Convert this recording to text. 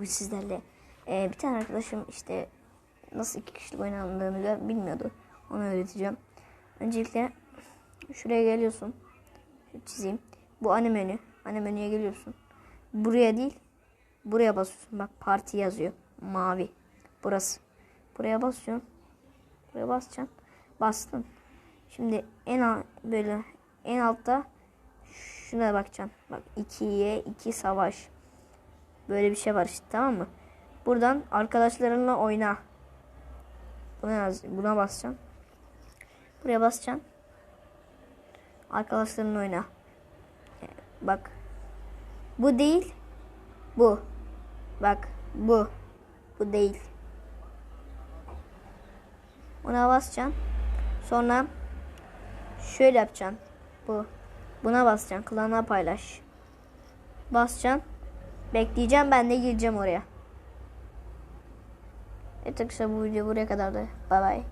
Bu sizlerle. Ee, bir tane arkadaşım işte nasıl iki kişilik oynandığını gö- bilmiyordu. Onu öğreteceğim. Öncelikle şuraya geliyorsun. Şu çizeyim. Bu ana menü. Ana menüye geliyorsun. Buraya değil. Buraya basıyorsun. Bak parti yazıyor. Mavi. Burası. Buraya basıyorsun. Buraya basacaksın. Bastın. Şimdi en böyle en altta şuna bakacaksın. Bak 2'ye 2 savaş. Böyle bir şey var işte tamam mı? Buradan arkadaşlarınla oyna. Buna, yaz, buna basacaksın. Buraya basacaksın. Arkadaşlarınla oyna. Bak. Bu değil. Bu. Bak. Bu. Bu değil. Ona basacaksın. Sonra şöyle yapacaksın. Bu. Buna basacaksın. Klana paylaş. Basacaksın. Bekleyeceğim ben de gireceğim oraya. Evet arkadaşlar bu video buraya kadardı. Bay bay.